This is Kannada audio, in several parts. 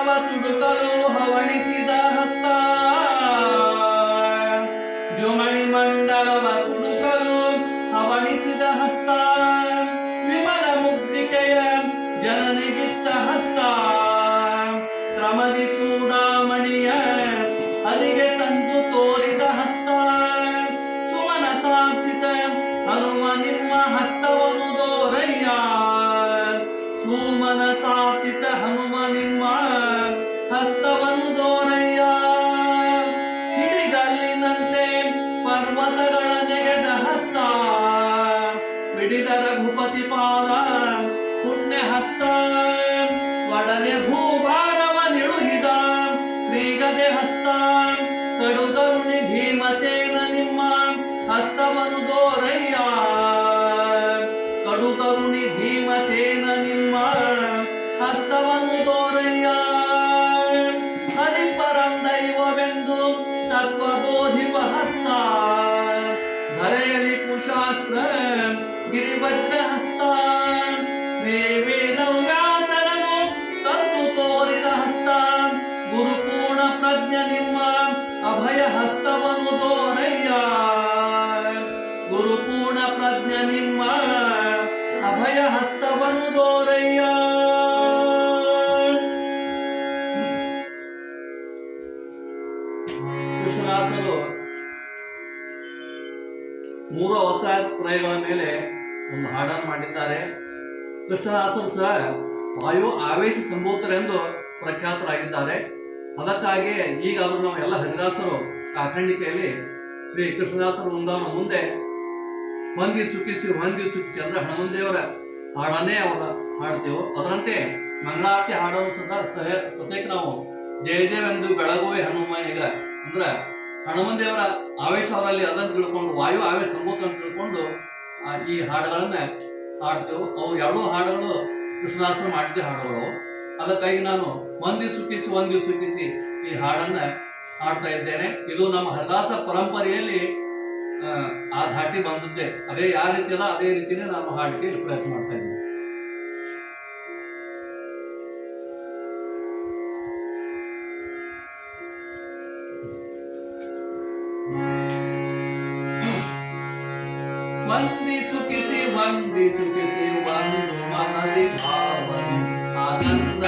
ಮಂಡಲವ ತುಡುಕಲು ಹವಣಿಸಿದ ಹಸ್ತ ಜುಮಣಿ ಮಂಡಲವ ತುಡುಕಲು ಹವಣಿಸಿದ ಹಸ್ತ ವಿಮಲ ಮುಕ್ತಿಕೆಯ ಜನನಿಗಿತ್ತ ಹಸ್ತ ಕ್ರಮದಿ ಚೂಡಾಮಣಿಯ ಅರಿಗೆ ತಂದು ತೋರಿದ ಹಸ್ತ ಸುಮನ ಸಾಚಿತ ಹನುಮ ನಿಮ್ಮ ಹಸ್ತವನ್ನು ಸುಮನ ಸಾಚಿತ ಹನುಮ ನಿಮ್ಮ ಹಸ್ತವನ್ನು ದೋರಯ್ಯ. ಹಿಡಿಗಲ್ಲಿನಂತೆ ಪರ್ವತಗಳ ನೆಗೆದ ಹಸ್ತ ಬಿಡಿದ ರಘುಪತಿ ಪಾದ ಪುಣ್ಯ ಹಸ್ತ ಒಡನೆ ಭೂಭಾರವ ನಿಳುಹಿದ ಶ್ರೀಗದೆ ಹಸ್ತ ಕಡುಗರುಣಿ ಭೀಮಸೇನ ನಿಮ್ಮ ಹಸ್ತವನ್ನು ದೋರಯ್ಯ. ಕಡು ಕರುಣಿ ಭೀಮಸೇನ ನಿಮ್ಮ ಹಸ್ತವನ್ನು ದೋರಯ್ಯ ಹರಿಪರಂ ದೈವವೆಂದು ತತ್ವಬೋಧಿಪ ಹಸ್ತ ಧರೆಯಲ್ಲಿ ಕುಶಾಸ್ತ್ರ ಗಿರಿವಜ್ರ ಹಸ್ತ ಶ್ರೀ ವೇದವ್ಯಾಸರನು ತಂದು ತೋರಿದ ಹಸ್ತ ಗುರುಪೂರ್ಣ ಪ್ರಜ್ಞ ನಿಮ್ಮ ಅಭಯ ಹಸ್ತವನ್ನು ತೋರಯ್ಯ ಗುರುಪೂರ್ಣ ಪ್ರಜ್ಞ ನಿಮ್ಮ ಅಭಯ ಹಸ್ತವನ್ನು ತೋರಯ್ಯ ಕೃಷ್ಣದಾಸರು ಮೂರು ಅವತಾರಗಳ ಮೇಲೆ ಒಂದು ಹಾಡನ್ನು ಮಾಡಿದ್ದಾರೆ. ಕೃಷ್ಣದಾಸರು ಸಹ ವಾಯು ಆವೇಶ ಸಂಭೂತರೆಂದು ಪ್ರಖ್ಯಾತರಾಗಿದ್ದಾರೆ. ಅದಕ್ಕಾಗಿ ಈಗ ನಾವು ಎಲ್ಲ ಹರಿದಾಸರು ಕಾಖಂಡಿಕೆಯಲ್ಲಿ ಶ್ರೀ ಕೃಷ್ಣದಾಸರ ವೃಂದಾವನ ಮುಂದೆ ಹೊಂದಿ ಸುಖಿಸಿ ಹೊಂದಿ ಸುಖಿಸಿ ಅಂದ್ರೆ ಹನುಮಂದೇವರ ಹಾಡನ್ನೇ ಅವರ ಹಾಡ್ತೇವೆ. ಅದರಂತೆ ಮಂಗಳಾರತಿ ಹಾಡಲು ಸದಾ ಸಹ ಸದ್ಯಕ್ಕೆ ನಾವು. ಜಯ ಜಯವೆಂದು ಬೆಳಗುವೆ ಹನುಮ ಈಗ. ಅಂದ್ರ ಹನುಮಂದೇವರ ಆವೇಶ ಅವರಲ್ಲಿ ಅದನ್ನು ತಿಳ್ಕೊಂಡು, ವಾಯು ಆವೇಶ ಸಂಭೂತ ಅಂತ ತಿಳ್ಕೊಂಡು ಈ ಹಾಡುಗಳನ್ನ ಹಾಡ್ತೇವೆ. ಅವು ಎರಡೂ ಹಾಡುಗಳು ಕೃಷ್ಣದಾಸರು ಮಾಡಿದ ಹಾಡುಗಳು. ಅದಕ್ಕಾಗಿ ನಾನು ಒಂದಿ ಸುಖಿಸಿ ಒಂದಿ ಸುಖಿಸಿ ಈ ಹಾಡನ್ನ ಹಾಡ್ತಾ ಇದ್ದೇನೆ. ಇದು ನಮ್ಮ ಹರಿದಾಸ ಪರಂಪರೆಯಲ್ಲಿ ಆ, ಆ ಧಾಟಿ ಬಂದದ್ದೇ ಅದೇ ಯಾವ ರೀತಿ ಅದ ಅದೇ ರೀತಿನೇ ನಾನು ಹಾಡಿಕೆ ಇಲ್ಲಿ ಪ್ರಯತ್ನ ಮಾಡ್ತಾ ಇದ್ದೀನಿ ವಂದಿ ಸುಖಿಸಿ ವಂದಿ ಸುಖಿಸಿ ಒಂದು ಮನದಿ ಭಾವನೆ ಆನಂದ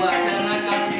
ವಚನ ಕಥೆ